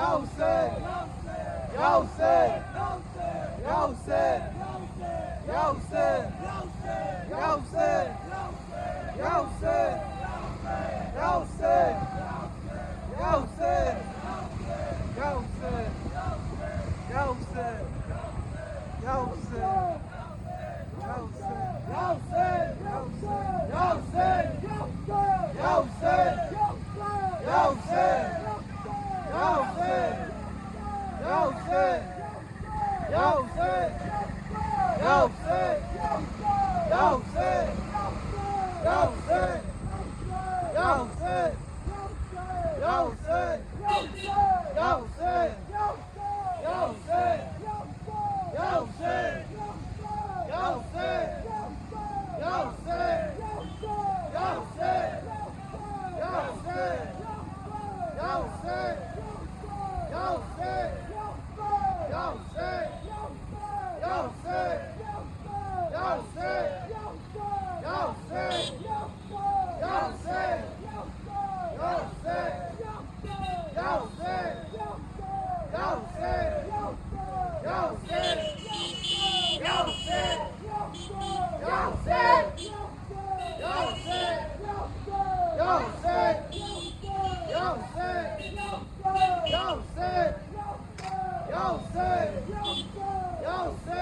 Yavsen! Yavsen! Yavsen! Yavsen! Yavsen! Yavsen! Yavsen! Yavsen! Yavsen! Yavsen! Yavsen! Yavsen! Yo, say. Yo, say. Yo, say. Yo, say. Yo, say. Yo, say. Yo, say. Yavse! Yavse!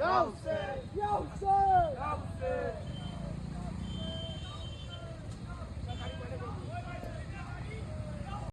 Yavse!